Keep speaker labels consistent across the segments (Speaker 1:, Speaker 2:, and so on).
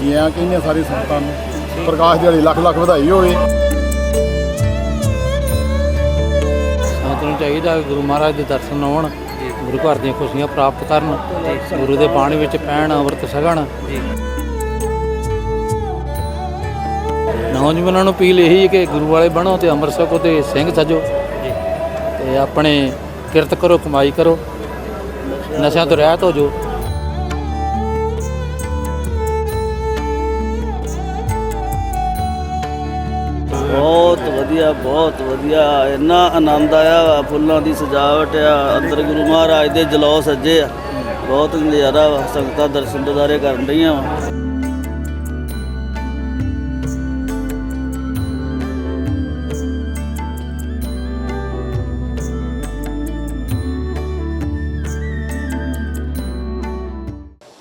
Speaker 1: ਜੀਆਂ ਕਹਿੰਦੇ ਸਾਰੀ ਸੰਗਤਾਂ ਨੂੰ। ਪ੍ਰਕਾਸ਼ ਦਿਹਾੜੀ ਲੱਖ ਲੱਖ ਵਧਾਈ ਹੋਵੇ।
Speaker 2: ਸੰਗਤ ਨੂੰ ਚਾਹੀਦਾ ਗੁਰੂ ਮਹਾਰਾਜ ਦੇ ਦਰਸ਼ਨ ਆਉਣ ਗੁਰੂ ਘਰ ਦੀਆਂ ਖੁਸ਼ੀਆਂ ਪ੍ਰਾਪਤ ਕਰਨ, ਗੁਰੂ ਦੇ ਬਾਣੀ ਵਿੱਚ ਪੈਣ, ਅੰਮ੍ਰਿਤ ਛਕਣ। ਨੌਜਵਾਨਾਂ ਨੂੰ ਅਪੀਲ ਇਹੀ ਹੈ ਕਿ ਗੁਰੂ ਵਾਲੇ ਬਣੋ ਤੇ ਅੰਮ੍ਰਿਤ ਛਕੋ ਤੇ ਸਿੰਘ ਸਜੋ। ਤੇ ਆਪਣੇ ਕਿਰਤ ਕਰੋ, ਕਮਾਈ ਕਰੋ। ਨਸ਼ਿਆਂ ਤੋਂ ਰਹਿਤ ਹੋ ਜੋ
Speaker 3: ਬਹੁਤ ਵਧੀਆ ਬਹੁਤ ਵਧੀਆ। ਇੰਨਾ ਆਨੰਦ ਆਇਆ ਵਾ, ਫੁੱਲਾਂ ਦੀ ਸਜਾਵਟ ਆ। ਅੰਦਰ ਗੁਰੂ ਮਹਾਰਾਜ ਦੇ ਜਲੌ ਸੱਜੇ ਆ। ਬਹੁਤ ਨਜ਼ਾਰਾ ਵਾ ਸੰਗਤਾਂ ਦਰਸ਼ਨ ਦਿਦਾਰੇ ਕਰਨ ਰਹੀਆਂ ਵਾ।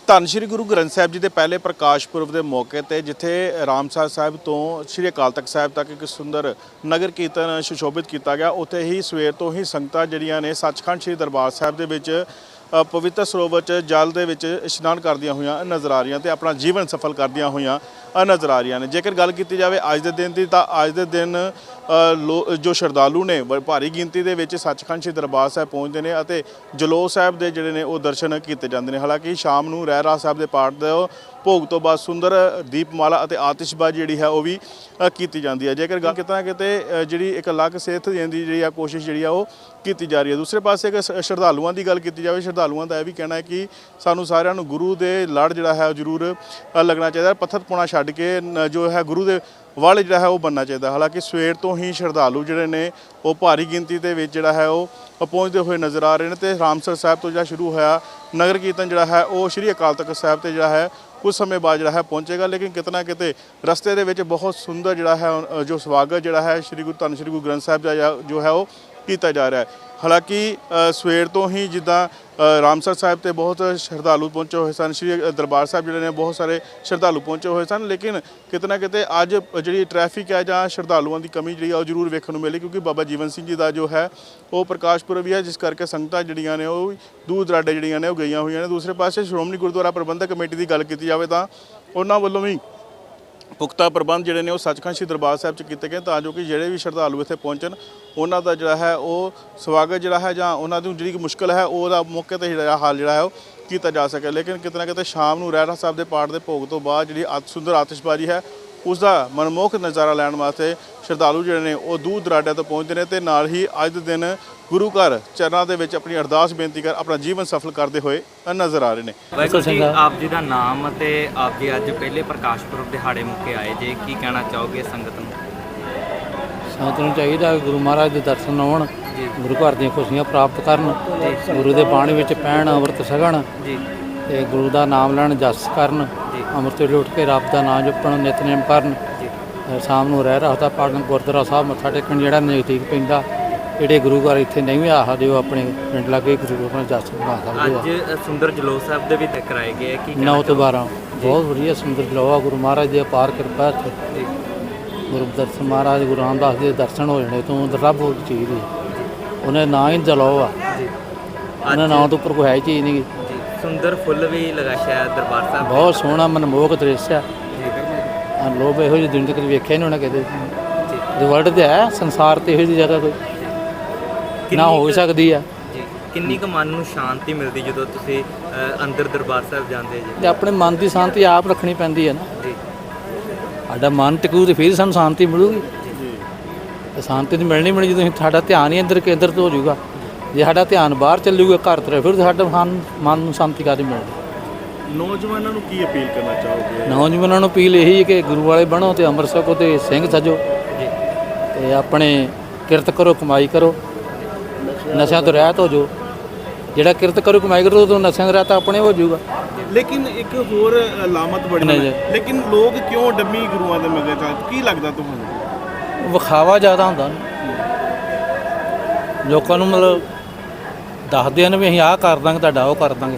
Speaker 4: ਧੰਨ ਸ਼੍ਰੀ ਗੁਰੂ ਗ੍ਰੰਥ ਸਾਹਿਬ ਜੀ ਦੇ ਪਹਿਲੇ ਪ੍ਰਕਾਸ਼ ਪੁਰਬ ਦੇ ਮੌਕੇ ਤੇ, ਜਿੱਥੇ ਰਾਮਸਰ ਸਾਹਿਬ ਤੋਂ ਸ਼੍ਰੀ ਅਕਾਲ ਤਖਤ ਸਾਹਿਬ ਤੱਕ ਇੱਕ ਸੁੰਦਰ ਨਗਰ ਕੀਰਤਨ ਸੁਸ਼ੋਭਿਤ ਕੀਤਾ ਗਿਆ। ਉੱਥੇ ਹੀ ਸਵੇਰ ਤੋਂ ਹੀ ਸੰਗਤਾਂ ਜਿਹੜੀਆਂ ਨੇ ਸੱਚਖੰਡ ਸ਼੍ਰੀ ਦਰਬਾਰ ਸਾਹਿਬ ਦੇ ਵਿੱਚ ਪਵਿੱਤਰ ਸਰੋਵਰ 'ਚ, ਜਲ ਦੇ ਵਿੱਚ ਇਸ਼ਨਾਨ ਕਰਦੀਆਂ ਹੋਈਆਂ, ਨਜ਼ਰ ਆ ਰਹੀਆਂ ਤੇ ਆਪਣਾ ਜੀਵਨ ਸਫਲ ਕਰਦੀਆਂ ਹੋਈਆਂ ਨਜ਼ਰ ਆ ਰਹੀਆਂ ਨੇ। ਜੇਕਰ ਗੱਲ ਕੀਤੀ ਜਾਵੇ ਅੱਜ ਦੇ ਦਿਨ ਦੀ, ਤਾਂ ਅੱਜ ਦੇ ਦਿਨ ਜੋ ਸ਼ਰਧਾਲੂ ਨੇ ਬ- ਭਾਰੀ ਗਿਣਤੀ ਦੇ ਵਿੱਚ ਸੱਚਖੰਡ ਸ਼੍ਰੀ ਦਰਬਾਰ ਸਾਹਿਬ ਪਹੁੰਚਦੇ ਨੇ ਅਤੇ ਜਲੋ ਸਾਹਿਬ ਦੇ ਜਿਹੜੇ ਨੇ, ਉਹ ਦਰਸ਼ਨ ਕੀਤੇ ਜਾਂਦੇ ਨੇ। ਹਾਲਾਂਕਿ ਸ਼ਾਮ ਨੂੰ ਰਹਿਰਾਸ ਸਾਹਿਬ ਦੇ ਪਾਠ ਦਾ ਭੋਗ ਤੋਂ ਬਾਅਦ ਸੁੰਦਰ ਦੀਪਮਾਲਾ ਅਤੇ ਆਤਿਸ਼ਬਾਜ਼ੀ ਜਿਹੜੀ ਹੈ, ਉਹ ਵੀ ਕੀਤੀ ਜਾਂਦੀ ਹੈ। ਜੇਕਰ ਗੱਲ ਕਿਤੇ ਨਾ ਕਿਤੇ ਜਿਹੜੀ ਇੱਕ ਅਲੱਗ ਸਿਹਤ ਦੇਣ ਦੀ ਜਿਹੜੀ ਆ ਕੋਸ਼ਿਸ਼ ਜਿਹੜੀ ਆ, ਉਹ ਕੀਤੀ ਜਾ ਰਹੀ ਹੈ। ਦੂਸਰੇ ਪਾਸੇ ਅਗਰ ਸ਼ਰਧਾਲੂਆਂ ਦੀ ਗੱਲ ਕੀਤੀ ਜਾਵੇ, ਸ਼ਰਧਾਲੂਆਂ ਦਾ ਇਹ ਵੀ ਕਹਿਣਾ ਹੈ ਕਿ ਸਾਨੂੰ ਸਾਰਿਆਂ ਨੂੰ ਗੁਰੂ ਦੇ ਲੜ ਜਿਹੜਾ ਹੈ, ਉਹ ਜ਼ਰੂਰ ਲੱਗਣਾ ਚਾਹੀਦਾ। ਪੱਥਰ ਪੁਣਾ ਛੱਡ ਕੇ ਜੋ ਹੈ, ਗੁਰੂ ਦੇ ਵੱਲ ਜਿਹੜਾ ਹੈ ਉਹ ਬੰਨਣਾ ਚਾਹੀਦਾ ਹਾਲਾਂਕਿ ਸਵੇਰ ਤੋਂ ਹੀ ਸ਼ਰਧਾਲੂ ਜਿਹੜੇ ਨੇ, ਉਹ ਭਾਰੀ ਗਿਣਤੀ ਦੇ ਵਿੱਚ ਜਿਹੜਾ ਹੈ ਉਹ ਪਹੁੰਚਦੇ ਹੋਏ ਨਜ਼ਰ ਆ ਰਹੇ ਨੇ ਤੇ ਰਾਮਸਰ ਸਾਹਿਬ ਤੋਂ ਜਿਹੜਾ ਸ਼ੁਰੂ ਹੋਇਆ ਨਗਰ ਕੀਰਤਨ ਜਿਹੜਾ ਹੈ, ਉਹ ਸ਼੍ਰੀ ਅਕਾਲ ਤਖਤ ਸਾਹਿਬ ਤੇ ਜਿਹੜਾ ਹੈ ਕੁਝ ਸਮੇਂ ਬਾਅਦ ਜਿਹੜਾ ਹੈ ਪਹੁੰਚੇਗਾ। ਲੇਕਿਨ ਕਿਤਨਾ ਕਿਤੇ ਰਸਤੇ ਦੇ ਵਿੱਚ ਬਹੁਤ ਸੁੰਦਰ ਜਿਹੜਾ ਹੈ ਜੋ ਸਵਾਗਤ ਜਿਹੜਾ ਹੈ ਸ਼੍ਰੀ ਗੁਰੂ ਧੰਨ ਸ਼੍ਰੀ ਗੁਰੂ ਗ੍ਰੰਥ ਸਾਹਿਬ ਦਾ ਜੋ ਹੈ ਉਹ ਕੀਤਾ ਜਾ ਰਿਹਾ ਹੈ। ਹਾਲਾਂਕਿ ਸਵੇਰ ਤੋਂ ਹੀ ਜਿੱਦਾਂ ਰਾਮਸਰ ਸਾਹਿਬ ਤੇ ਬਹੁਤ ਸ਼ਰਧਾਲੂ ਪਹੁੰਚੇ ਹੋਏ ਸਨ, ਸ਼੍ਰੀ ਦਰਬਾਰ ਸਾਹਿਬ ਜਿਹੜੇ ਨੇ ਬਹੁਤ ਸਾਰੇ ਸ਼ਰਧਾਲੂ ਪਹੁੰਚੇ ਹੋਏ ਸਨ, ਲੇਕਿਨ ਕਿਤੇ ਨਾ ਕਿਤੇ ਅੱਜ ਜਿਹੜੀ ਟ੍ਰੈਫਿਕ ਹੈ ਜਾਂ ਸ਼ਰਧਾਲੂਆਂ ਦੀ ਕਮੀ ਜਿਹੜੀ ਆ ਉਹ ਜ਼ਰੂਰ ਵੇਖਣ ਨੂੰ ਮਿਲੀ, ਕਿਉਂਕਿ ਬਾਬਾ ਜੀਵਨ ਸਿੰਘ ਜੀ ਦਾ ਜੋ ਹੈ, ਉਹ ਪ੍ਰਕਾਸ਼ ਪੁਰਬ ਵੀ ਹੈ, ਜਿਸ ਕਰਕੇ ਸੰਗਤਾਂ ਜਿਹੜੀਆਂ ਨੇ ਉਹ ਦੂਰ ਦਰਾਡੇ ਜਿਹੜੀਆਂ ਨੇ ਉਹ ਗਈਆਂ ਹੋਈਆਂ ਨੇ। ਦੂਸਰੇ ਪਾਸੇ ਸ਼੍ਰੋਮਣੀ ਗੁਰਦੁਆਰਾ ਪ੍ਰਬੰਧਕ ਕਮੇਟੀ ਦੀ ਗੱਲ ਕੀਤੀ ਜਾਵੇ ਤਾਂ ਉਹਨਾਂ ਵੱਲੋਂ ਵੀ ਪੁਖਤਾ ਪ੍ਰਬੰਧ ਜਿਹੜੇ ਨੇ ਉਹ ਸੱਚਖੰਡ ਸ੍ਰੀ ਦਰਬਾਰ ਸਾਹਿਬ ਚ ਕੀਤੇ ਗਏ ਤਾਂ ਜੋ ਕਿ ਜਿਹੜੇ ਵੀ ਸ਼ਰਧਾਲੂ ਇੱਥੇ ਪਹੁੰਚਣ, ਉਹਨਾਂ ਦਾ ਜਿਹੜਾ ਹੈ ਉਹ ਸਵਾਗਤ ਜਿਹੜਾ ਹੈ ਜਾਂ ਉਹਨਾਂ ਦੀ ਜਿਹੜੀ ਕਿ ਮੁਸ਼ਕਲ ਹੈ ਉਹਦਾ ਮੌਕੇ ਤੇ ਜਿਹੜਾ ਹੱਲ ਜਿਹੜਾ ਹੈ ਉਹ ਕੀਤਾ ਜਾ ਸਕੇ ਲੇਕਿਨ ਕਿਤੇ ਨਾ ਕਿਤੇ ਸ਼ਾਮ ਨੂੰ ਰਹਿਰਾ ਸਾਹਿਬ ਦੇ ਪਾਠ ਦੇ ਭੋਗ ਤੋਂ ਬਾਅਦ ਜਿਹੜੀ ਅਤ ਸੁੰਦਰ ਆਤਿਸ਼ਬਾਜ਼ੀ ਹੈ ਉਸ ਦਾ ਮਨਮੋਹਕ ਨਜ਼ਾਰਾ ਲੈਣ ਵਾਸਤੇ ਸ਼ਰਧਾਲੂ ਜਿਹੜੇ ਨੇ ਉਹ ਦੂਰ ਦਰਾਡੇ ਤੋਂ ਪਹੁੰਚਦੇ ਨੇ ਤੇ ਨਾਲ ਹੀ ਅੱਜ ਦੇ ਦਿਨ ਗੁਰੂ ਘਰ ਚਰਨਾਂ ਦੇ ਵਿੱਚ ਆਪਣੀ ਅਰਦਾਸ ਬੇਨਤੀ ਕਰ ਆਪਣਾ ਜੀਵਨ ਸਫਲ ਕਰਦੇ ਹੋਏ ਨਜ਼ਰ ਆ ਰਹੇ ਨੇ
Speaker 5: ਵਾਹਿਗੁਰੂ ਜੀ
Speaker 2: ਸਿੰਘ
Speaker 5: ਆਪ ਜੀ ਦਾ ਨਾਮ ਅਤੇ ਆਪ ਜੀ ਅੱਜ ਪਹਿਲੇ ਪ੍ਰਕਾਸ਼ ਪੁਰਬ ਦਿਹਾੜੇ ਮੁੱਕੇ ਆਏ ਜੇ ਕੀ ਕਹਿਣਾ ਚਾਹੋਗੇ ਸੰਗਤ ਨੂੰ
Speaker 2: ਸੰਗਤ ਨੂੰ ਚਾਹੀਦਾ ਗੁਰੂ ਮਹਾਰਾਜ ਦੇ ਦਰਸ਼ਨ ਆਉਣ
Speaker 5: ਜੀ।
Speaker 2: ਗੁਰੂ ਘਰ ਦੀਆਂ ਖੁਸ਼ੀਆਂ ਪ੍ਰਾਪਤ ਕਰਨ ਗੁਰੂ ਦੇ ਬਾਣੀ ਵਿੱਚ ਪੈਣ ਅੰਮ੍ਰਿਤ ਛਕਣ
Speaker 5: ਜੀ
Speaker 2: ਤੇ ਗੁਰੂ ਦਾ ਨਾਮ ਲੈਣ ਜਸ ਕਰਨ। ਅੰਮ੍ਰਿਤ ਵੇਲੇ ਉੱਠ ਕੇ ਰੱਬ ਦਾ ਨਾਮ ਜਪਣ ਨਿਤਨੇਮ ਕਰਨ
Speaker 5: ਜੀ।
Speaker 2: ਸ਼ਾਮ ਨੂੰ ਰਹਿ ਰਹਾ ਪਾਠਨ ਗੁਰਦੁਆਰਾ ਸਾਹਿਬ ਮੱਥਾ ਟੇਕਣ ਜਿਹੜਾ ਨਜ਼ਦੀਕ ਪੈਂਦਾ ਜਿਹੜੇ ਗੁਰੂ ਘਰ ਇੱਥੇ ਨਹੀਂ ਵੀ ਆ ਸਕਦੇ ਉਹ ਆਪਣੇ ਪਿੰਡ ਲਾਗੇ ਗੁਰੂ ਆਪਣਾ ਜਸ ਬਣਾ ਸਕਦੇ ਆ
Speaker 5: ਅੱਜ ਸੁੰਦਰ ਜਲੋਸ ਸਾਹਿਬ ਦੇ ਵੀ ਕਰਾਏ ਗਏ। ਕੀ ਕਹਿਣਾ
Speaker 2: 9 ਤੋਂ
Speaker 5: ਚਾਹੋਗੇ?
Speaker 2: 12 ਬਹੁਤ ਵਧੀਆ ਸੁੰਦਰ ਜਲੋਆ ਗੁਰੂ ਮਹਾਰਾਜ ਦੀ ਅਪਾਰ ਕਿਰਪਾ
Speaker 5: ਜੀ।
Speaker 2: ਗੁਰੂ ਦਰਸ਼ਨ ਮਹਾਰਾਜ ਗੁਰੂ ਰਾਮਦਾਸ ਦੇ ਦਰਸ਼ਨ ਹੋ ਜਾਣੇ ਤੋਂ ਰੱਬ ਹੋ ਚੀਜ਼ ਦੀ। ਉਹਨੇ ਨਾਂ ਹੀ ਜਲੋਆ
Speaker 5: ਜੀ।
Speaker 2: ਉਹਨਾਂ ਨਾਂ ਤੋਂ ਉੱਪਰ ਕੋਈ ਹੈ ਹੀ ਚੀਜ਼ ਨਹੀਂ।
Speaker 5: ਜੀ ਸੁੰਦਰ ਫੁੱਲ ਵੀ ਲਗਾ ਸ਼ਾਇਦ ਦਰਬਾਰ ਸਾਹਿਬ
Speaker 2: ਬਹੁਤ ਸੋਹਣਾ ਮਨਮੋਹਕ ਦ੍ਰਿਸ਼ ਆ।
Speaker 5: ਜੀ।
Speaker 2: ਆ ਲੋਕ ਇਹੋ ਜਿਹੀ ਦੁਨੀਆ ਤੱਕ ਵੇਖਿਆ ਨਹੀਂ ਹੋਣਾ ਕਿਤੇ।
Speaker 5: ਜੀ।
Speaker 2: ਵਰਲਡ ਤੇ ਹੈ ਸੰਸਾਰ ਤੇ ਇਹੋ ਜਿਹੀ ਜਗ੍ਹਾ ਕੋਈ। ਨਾ ਹੋ ਸਕਦੀ ਆ।
Speaker 5: ਜੀ। ਕਿੰਨੀ ਕੁ ਮਨ ਨੂੰ ਸ਼ਾਂਤੀ ਮਿਲਦੀ ਜਦੋਂ ਤੁਸੀਂ ਅੰਦਰ ਦਰਬਾਰ ਸਾਹਿਬ ਜਾਂਦੇ ਜੀ?
Speaker 2: ਤੇ ਆਪਣੇ ਮਨ ਦੀ ਸ਼ਾਂਤੀ ਆਪ ਰੱਖਣੀ ਪੈਂਦੀ ਹੈ ਨਾ।
Speaker 5: ਜੀ।
Speaker 2: ਸਾਡਾ ਮਨ ਟਿਕੂ ਤੇ ਫਿਰ ਸਾਨੂੰ ਸ਼ਾਂਤੀ ਮਿਲੂਗੀ। ਤੇ ਸ਼ਾਂਤੀ ਤਾਂ ਮਿਲਣੀ ਮਿਲਣੀ ਜਦੋਂ ਸਾਡਾ ਧਿਆਨ ਹੀ ਅੰਦਰ ਕੇਂਦਰਿਤ ਹੋ ਜਾਊਗਾ। ਜੇ ਸਾਡਾ ਧਿਆਨ ਬਾਹਰ ਚੱਲੂਗਾ ਘਰ ਤਰ੍ਹਾਂ ਫਿਰ ਸਾਡਾ ਮਨ ਮਨ ਨੂੰ ਸ਼ਾਂਤੀ ਕਾਦੀ ਮਿਲਦੀ?
Speaker 4: ਨੌਜਵਾਨਾਂ ਨੂੰ ਕੀ ਅਪੀਲ ਕਰਨਾ ਚਾਹੋਗੇ?
Speaker 2: ਨੌਜਵਾਨਾਂ ਨੂੰ ਅਪੀਲ ਇਹੀ ਹੈ ਕਿ ਗੁਰੂ ਵਾਲੇ ਬਣੋ ਤੇ ਅੰਮ੍ਰਿਤ ਛਕੋ ਤੇ ਸਿੰਘ ਸਜੋ।
Speaker 5: ਜੀ।
Speaker 2: ਤੇ ਆਪਣੇ ਕਿਰਤ ਕਰੋ ਕਮਾਈ ਕਰੋ। ਨਸ਼ਿਆਂ ਤੋਂ ਰਹਿਤ ਹੋ ਜੋ ਜਿਹੜਾ ਕਿਰਤ ਕਰੋ ਕਮਾਈ ਕਰੋ ਉਹ ਨਸ਼ਿਆਂ ਤੋਂ ਰਹਿਤ ਆਪਣੇ ਹੋ ਜਾਊਗਾ।
Speaker 4: ਲੇਕਿਨ ਇੱਕ ਹੋਰ ਅਲਾਮਤ ਬੜੀ
Speaker 2: ਨਹੀਂ
Speaker 4: ਹੈ। ਲੇਕਿਨ ਲੋਕ ਕਿਉਂ ਡੰਮੀ ਗੁਰੂਆਂ ਦੇ ਮਗਰ ਚੱਲ ਕੀ ਲੱਗਦਾ ਤੁਹਾਨੂੰ?
Speaker 2: ਵਿਖਾਵਾ ਜ਼ਿਆਦਾ ਹੁੰਦਾ ਲੋਕਾਂ ਨੂੰ ਮਤਲਬ ਦੱਸਦੇ ਨੇ ਵੀ ਅਸੀਂ ਆਹ ਕਰ ਦਾਂਗੇ ਤੁਹਾਡਾ ਉਹ ਕਰ ਦਾਂਗੇ।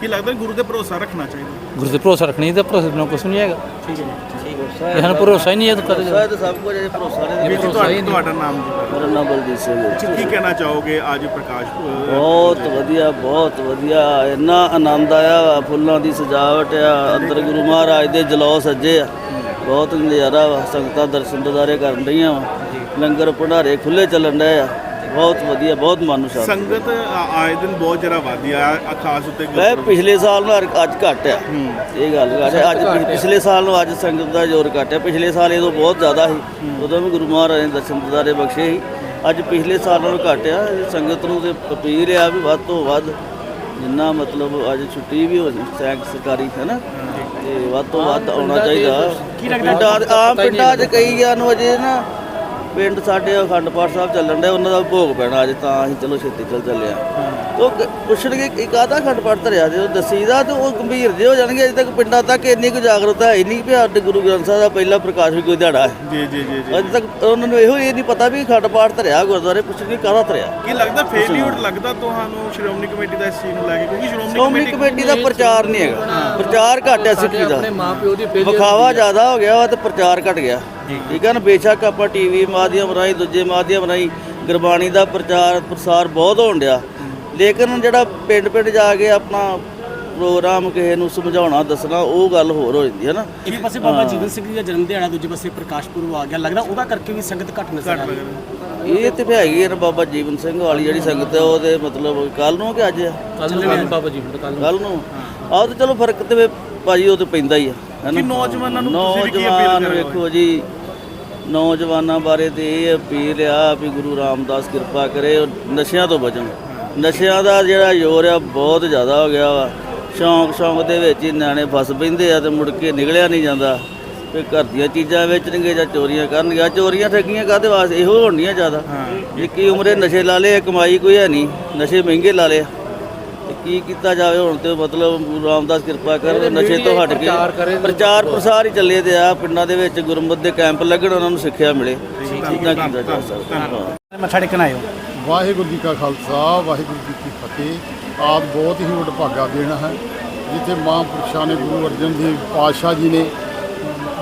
Speaker 4: ਕੀ ਲੱਗਦਾ ਗੁਰੂ ਤੇ ਭਰੋਸਾ ਰੱਖਣਾ ਚਾਹੀਦਾ?
Speaker 2: ਗੁਰੂ ਤੇ ਭਰੋਸਾ ਰੱਖਣੀ ਤੇ ਭਰੋਸੇ ਬਿਨਾਂ ਕੁਝ ਨਹੀਂ ਹੈਗਾ।
Speaker 4: ਠੀਕ ਹੈ
Speaker 5: ਠੀਕ
Speaker 2: ਇਹ ਸਾਨੂੰ ਭਰੋਸਾ ਹੀ ਨਹੀਂ ਹੈ ਤਾਂ ਕਦੇ।
Speaker 3: ਸ਼ਾਇਦ ਸਭ ਕੁਝ ਇਹ ਭਰੋਸਾ ਨਹੀਂ
Speaker 4: ਵੀਰ ਜੀ ਤੁਹਾਡਾ ਤੁਹਾਡਾ ਨਾਮ ਜੀ।
Speaker 3: ਮੇਰਾ ਨਾਮ ਬਲਜੀਤ ਸਿੰਘ ਹੈ।
Speaker 4: ਕੀ ਕਹਿਣਾ ਚਾਹੋਗੇ ਅੱਜ ਪ੍ਰਕਾਸ਼
Speaker 3: ਬਹੁਤ ਵਧੀਆ ਬਹੁਤ ਵਧੀਆ। ਇੰਨਾ ਆਨੰਦ ਆਇਆ ਵਾ, ਫੁੱਲਾਂ ਦੀ ਸਜਾਵਟ ਆ ਅੰਦਰ ਗੁਰੂ ਮਹਾਰਾਜ ਦੇ ਜਲੌ ਸੱਜੇ ਆ। ਬਹੁਤ ਨਜ਼ਾਰਾ ਵਾ ਸੰਗਤਾਂ ਦਰਸ਼ਨ ਦਿਦਾਰੇ ਕਰਨ ਰਹੀਆਂ ਵਾ। ਲੰਗਰ ਭੰਡਾਰੇ ਖੁੱਲੇ ਚੱਲਣ ਡਏ ਆ। ਬਹੁਤ ਵਧੀਆ ਬਹੁਤ ਮਨ ਨੂੰ ਸ਼ਾਂਤੀ
Speaker 4: ਸੰਗਤ ਆ- ਆਏ ਦਿਨ ਬਹੁਤ ਜਰਾ ਵਧੀ ਆ ਆ ਖਾਸ ਉੱਤੇ
Speaker 3: ਮੈਂ ਪਿਛਲੇ ਸਾਲ ਨੂੰ ਅੱਜ- ਘੱਟ ਆ। ਇਹ ਗੱਲ ਘੱਟ ਆ। ਅੱਜ ਪਿ- ਪਿਛਲੇ ਸਾਲ ਨੂੰ ਅੱਜ ਸੰਗਤ ਦਾ ਜ਼ੋਰ ਘੱਟ ਆ। ਪਿਛਲੇ ਸਾਲ ਇਹ ਤੋਂ ਬਹੁਤ ਜ਼ਿਆਦਾ ਸੀ। ਉਦੋਂ ਵੀ ਗੁਰੂ ਮਹਾਰਾਜ ਨੇ ਦਰਸ਼ਨ ਦਿਦਾਰੇ ਬਖਸ਼ੇ ਸੀ। ਅੱਜ ਪਿਛਲੇ ਸਾਲ ਨਾਲੋਂ ਘੱਟ ਆ। ਸੰਗਤ ਨੂੰ ਤੇ ਅਪੀਲ ਆ ਵੀ ਵੱਧ ਤੋਂ ਵੱਧ ਜਿੰਨਾ ਮਤਲਬ ਅੱਜ ਛੁੱਟੀ ਵੀ ਹੋ ਜੀ ਸੈਂਕ ਸਰਕਾਰੀ ਹੈ ਨਾ? ਤੇ ਵੱਧ ਤੋਂ ਵੱਧ ਆਉਣਾ ਚਾਹੀਦਾ। ਪਿੰਡਾਂ ਆਮ ਪਿੰਡਾਂ 'ਚ ਕਈਆਂ ਨੂੰ ਅਜੇ ਨਾ ਪਿੰਡ ਸਾਡੇ ਅਖੰਡ ਪਾਠ ਸਾਹਿਬ ਚੱਲਣ ਦੇ ਉਹਨਾਂ ਦਾ ਭੋਗ ਪੈਣਾ ਅੱਜ ਤਾਂ ਅਸੀਂ ਚਲੋ ਛੇਤੀ ਚੱਲ ਚੱਲੇ ਆ ਉਹ ਪੁੱਛਣਗੇ ਕਿ ਕਾਹਦਾ ਅਖੰਡ ਪਾਠ ਧਰਿਆ ਜੇ ਉਹ ਦੱਸੀਦਾ ਤੇ ਉਹ ਗੰਭੀਰ ਜੇ ਹੋ ਜਾਣਗੇ ਅਜੇ ਤੱਕ ਪਿੰਡਾਂ ਤੱਕ ਇੰਨੀ ਕੁ ਜਾਗਰੂਕਤਾ ਹੈ ਨਹੀਂ ਵੀ ਸਾਡੇ ਗੁਰੂ ਗ੍ਰੰਥ ਸਾਹਿਬ ਦਾ ਪਹਿਲਾ ਪ੍ਰਕਾਸ਼ ਵੀ ਕੋਈ ਦਿਹਾੜਾ ਹੈ।
Speaker 4: ਜੀ ਜੀ ਜੀ
Speaker 3: ਅਜੇ ਤੱਕ ਉਹਨਾਂ ਨੂੰ ਇਹੋ ਇਹ ਨਹੀਂ ਪਤਾ ਵੀ ਅਖੰਡ ਪਾਠ ਧਰਿਆ ਗੁਰਦੁਆਰੇ ਪੁੱਛਣਗੇ ਕਾਹਦਾ ਧਰਿਆ।
Speaker 4: ਕੀ ਲੱਗਦਾ ਫੇਲਿਊਰ ਲੱਗਦਾ ਤੁਹਾਨੂੰ ਸ਼੍ਰੋਮਣੀ ਕਮੇਟੀ ਦਾ ਇਸ ਚੀਜ਼ ਨੂੰ ਲੈ ਕੇ? ਕਿਉਂਕਿ ਸ਼੍ਰੋਮਣੀ ਕਮੇਟੀ
Speaker 3: ਦਾ ਪ੍ਰਚਾਰ ਨਹੀਂ ਹੈਗਾ। ਪ੍ਰਚਾਰ ਘੱਟ ਹੈ ਸਿੱਖੀ ਦਾ।
Speaker 2: ਆਪਣੇ ਮਾਪਿਓ ਦੀ
Speaker 3: ਵਿਖਾਵਾ ਜ਼ਿਆਦਾ ਹੋ ਗਿਆ ਵਾ ਤੇ ਪ੍ਰਚਾਰ ਘਟ ਗਿਆ। ਠੀਕ ਹੈ ਨਾ ਬੇਸ਼ੱਕ ਆਪਾਂ ਟੀਵੀ ਮਾਧਿਅਮ ਰਾਹੀਂ ਦੂਜੇ ਮਾਧਿਅਮ ਰਾਹੀਂ ਗੁਰਬਾਣੀ ਦਾ ਪ੍ਰਚਾਰ ਪ੍ਰਸਾਰ ਬਹੁਤ ਹੋਣ ਡਿਆ। ਲੇਕਿਨ ਜਿਹੜਾ ਪਿੰਡ ਪਿੰਡ ਜਾ ਕੇ ਆਪਣਾ ਪ੍ਰੋਗਰਾਮ ਕਿਸੇ ਨੂੰ ਸਮਝਾਉਣਾ ਦੱਸਣਾ ਉਹ ਗੱਲ ਹੋਰ ਹੋ ਜਾਂਦੀ ਹੈ ਨਾ।
Speaker 6: ਇੱਕ ਪਾਸੇ ਬਾਬਾ ਜੀਵਨ ਸਿੰਘ ਜੀ ਦਾ ਜਨਮ ਦਿਹਾੜਾ ਦੂਜੇ ਪਾਸੇ ਪ੍ਰਕਾਸ਼ ਪੁਰਬ ਆ ਗਿਆ। ਲੱਗਦਾ ਉਹਦਾ ਕਰਕੇ ਵੀ ਸੰਗਤ ਘੱਟ ਨਜ਼ਰ ਆ ਰਹੀ ਹੈ।
Speaker 3: ਇਹ ਤੇ ਹੈਗੀ ਹੈ ਨਾ ਬਾਬਾ ਜੀਵਨ ਸਿੰਘ ਵਾਲੀ ਜਿਹੜੀ ਸੰਗਤ ਹੈ ਉਹਦੇ ਮਤਲਬ ਕੱਲ ਨੂੰ ਕਿ ਅੱਜ ਆ?
Speaker 2: ਕੱਲ ਨੂੰ ਬਾਬਾ ਜੀ ਹੁਣ ਕੱਲ
Speaker 3: ਕੱਲ ਨੂੰ? ਆਹ ਤੇ ਚਲੋ ਫ਼ਰਕ ਤੇ ਭਾਜੀ ਉਹ ਤੇ ਪੈਂਦਾ ਹੀ ਆ
Speaker 4: ਕਿ ਨੌਜਵਾਨਾਂ ਨੂੰ ਤੁਸੀਂ ਵੀ ਕੀ ਅਪੀਲ?
Speaker 3: ਵੇਖੋ ਜੀ ਨੌਜਵਾਨਾਂ ਬਾਰੇ ਤੇ ਇਹ ਅਪੀਲ ਆ ਵੀ ਗੁਰੂ ਰਾਮਦਾਸ ਕਿਰਪਾ ਕਰੇ ਉਹ ਨਸ਼ਿਆਂ ਤੋਂ ਬਚਣ। ਨਸ਼ਿਆਂ ਦਾ ਜਿਹੜਾ ਜ਼ੋਰ ਆ ਬਹੁਤ ਜ਼ਿਆਦਾ ਹੋ ਗਿਆ ਵਾ। ਸ਼ੌਂਕ ਸ਼ੌਂਕ ਦੇ ਵਿੱਚ ਹੀ ਨਿਆਣੇ ਫਸ ਪੈਂਦੇ ਆ ਤੇ ਮੁੜ ਕੇ ਨਿਕਲਿਆ ਨਹੀਂ ਜਾਂਦਾ। ਤੇ ਘਰ ਦੀਆਂ ਚੀਜ਼ਾਂ ਵੇਚਣਗੇ ਜਾਂ ਚੋਰੀਆਂ ਕਰਨਗੇ। ਆਹ ਚੋਰੀਆਂ ਠੱਗੀਆਂ ਕਾਹਦੇ ਵਾਸਤੇ? ਇਹੋ ਹੋਣੀਆਂ ਜ਼ਿਆਦਾ। ਨਿੱਕੀ ਉਮਰੇ ਨਸ਼ੇ ਲਾ ਲਏ ਕਮਾਈ ਕੋਈ ਹੈ ਨਹੀਂ। ਨਸ਼ੇ ਮਹਿੰਗੇ ਲਾ ਲਏ। ਕੀ ਕੀਤਾ ਜਾਵੇ ਹੁਣ ਤੇ ਮਤਲਬ ਗੁਰੂ ਰਾਮਦਾਸ ਕਿਰਪਾ ਕਰ ਨਸ਼ੇ ਤੋਂ ਹਟ ਕੇ ਪ੍ਰਚਾਰ ਪ੍ਰਸਾਰ ਹੀ ਚੱਲੇ ਤੇ ਆ ਪਿੰਡਾਂ ਦੇ ਵਿੱਚ ਗੁਰਮਤਿ ਦੇ ਕੈਂਪ ਲੱਗਣ ਉਹਨਾਂ ਨੂੰ ਸਿੱਖਿਆ ਮਿਲੇ। ਇਦਾਂ ਕੀਤਾ ਜਾ ਸਕਦਾ। ਹਾਂ।
Speaker 6: ਮੱਥਾ ਟੇਕਣ ਆਇਓ
Speaker 1: ਵਾਹਿਗੁਰੂ ਜੀ ਕਾ ਖਾਲਸਾ ਵਾਹਿਗੁਰੂ ਜੀ ਕੀ ਫਤਿਹ। ਆਪ ਬਹੁਤ ਹੀ ਵਡਭਾਗਾ ਦੇਣਾ ਹੈ ਜਿੱਥੇ ਮਹਾਂਪੁਰਸ਼ਾਂ ਨੇ ਗੁਰੂ ਅਰਜਨ ਦੇਵ ਪਾਤਸ਼ਾਹ ਜੀ ਨੇ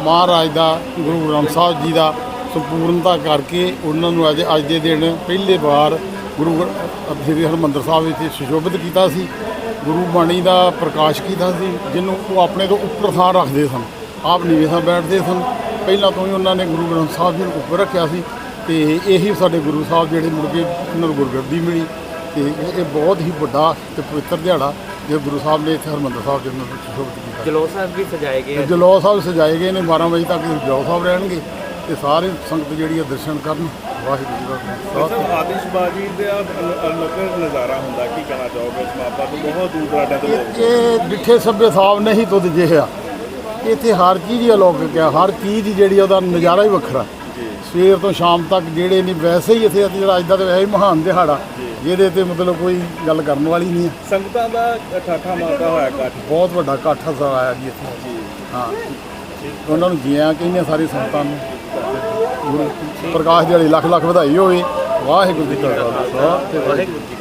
Speaker 1: ਮਹਾਰਾਜ ਦਾ ਗੁਰੂ ਗ੍ਰੰਥ ਸਾਹਿਬ ਜੀ ਦਾ ਸੰਪੂਰਨਤਾ ਕਰਕੇ ਉਹਨਾਂ ਨੂੰ ਅੱਜ ਅੱਜ ਦੇ ਦਿਨ ਪਹਿਲੇ ਵਾਰ ਗੁਰੂ ਸ੍ਰੀ ਹਰਿਮੰਦਰ ਸਾਹਿਬ ਵਿੱਚ ਸੁਸ਼ੋਭਿਤ ਕੀਤਾ ਸੀ। ਗੁਰੂ ਬਾਣੀ ਦਾ ਪ੍ਰਕਾਸ਼ ਕੀਤਾ ਸੀ ਜਿਹਨੂੰ ਉਹ ਆਪਣੇ ਤੋਂ ਉੱਪਰ ਥਾਂ ਰੱਖਦੇ ਸਨ। ਆਪ ਨੀਵੇਂ ਬੈਠਦੇ ਸਨ। ਪਹਿਲਾਂ ਤੋਂ ਹੀ ਉਹਨਾਂ ਨੇ ਗੁਰੂ ਗ੍ਰੰਥ ਸਾਹਿਬ ਜੀ ਨੂੰ ਉੱਪਰ ਰੱਖਿਆ ਸੀ ਤੇ ਇਹੀ ਸਾਡੇ ਗੁਰੂ ਸਾਹਿਬ ਜਿਹੜੇ ਮੁੜ ਕੇ ਉਹਨਾਂ ਨੂੰ ਗੁਰਗੱਦੀ ਮਿਲੀ ਤੇ ਇਹ ਬਹੁਤ ਹੀ ਵੱਡਾ ਤੇ ਪਵਿੱਤਰ ਦਿਹਾੜਾ ਜੋ ਗੁਰੂ ਸਾਹਿਬ ਨੇ ਇੱਥੇ ਹਰਿਮੰਦਰ ਸਾਹਿਬ ਜੀ ਨੂੰ ਸੁਸ਼ੋਭਿਤ ਕੀਤਾ।
Speaker 5: ਜਲੌ ਸਾਹਿਬ ਵੀ ਸਜਾਏ ਗਏ ਆ।
Speaker 1: ਜਲੌ ਸਾਹਿਬ ਸਜਾਏ ਗਏ ਨੇ। 12 ਵਜੇ ਤੱਕ ਜਲੌ ਸਾਹਿਬ ਰਹਿਣਗੇ ਤੇ ਸਾਰੇ ਸੰਗਤ ਜਿਹੜੀ ਹੈ ਦਰਸ਼ਨ ਕਰਨ। ਵਾਹਿਗੁਰੂ ਜੀ ਦਾ ਖਾਲਸਾ।
Speaker 4: ਆਤਿਸ਼ਬਾਜ਼ੀ ਦਾ ਅਲੱਗ ਨਜ਼ਾਰਾ ਹੁੰਦਾ ਕੀ ਕਹਿਣਾ ਚਾਹੋਗੇ ਇਸ ਮਾਪਾ ਤੋਂ? ਬਹੁਤ ਦੂਰ ਦਰਾਡੇ ਤੋਂ ਲੋਕ
Speaker 1: ਇਹ ਡਿੱਠੇ ਸੱਭੇ ਸਾਹਿਬ ਨਹੀਂ ਤੁਧ ਜਿਹਾ। ਇੱਥੇ ਹਰ ਚੀਜ਼ ਹੀ ਅਲੌਕਿਕ ਆ ਹਰ ਚੀਜ਼ ਹੀ ਜਿਹੜੀ ਉਹਦਾ ਨਜ਼ਾਰਾ ਹੀ ਵੱਖਰਾ। ਸਵੇਰ ਤੋਂ ਸ਼ਾਮ ਤੱਕ ਜਿਹੜੇ ਨਹੀਂ ਵੈਸੇ ਹੀ ਇੱਥੇ ਜਿਹੜਾ ਅੱਜ ਦਾ ਤਾਂ ਵੈਸੇ ਹੀ ਮਹਾਨ ਦਿਹਾੜਾ ਜਿਹਦੇ ਤੇ ਮਤਲਬ ਕੋਈ ਗੱਲ ਕਰਨ ਵਾਲੀ ਨਹੀਂ ਹੈ
Speaker 4: ਸੰਗਤਾਂ ਦਾ ਠਾਠਾ ਮਾਰਦਾ ਹੋਇਆ ਇਕੱਠ।
Speaker 1: ਬਹੁਤ ਵੱਡਾ ਇਕੱਠ ਆਇਆ ਜੀ ਇੱਥੇ। ਹਾਂ। ਉਹਨਾਂ ਨੂੰ ਜੀਆਂ ਕਹਿੰਦੇ ਹਾਂ ਸਾਰੀ ਸੰਗਤਾਂ ਨੂੰ। ਗੁਰੂ ਪ੍ਰਕਾਸ਼ ਦਿਹਾੜੀ ਲੱਖ ਲੱਖ ਵਧਾਈ ਹੋਵੇ। ਵਾਹਿਗੁਰੂ ਜੀ ਕਾ ਖਾਲਸਾ। ਤੇ ਵਾਹਿਗੁਰੂ ਜੀ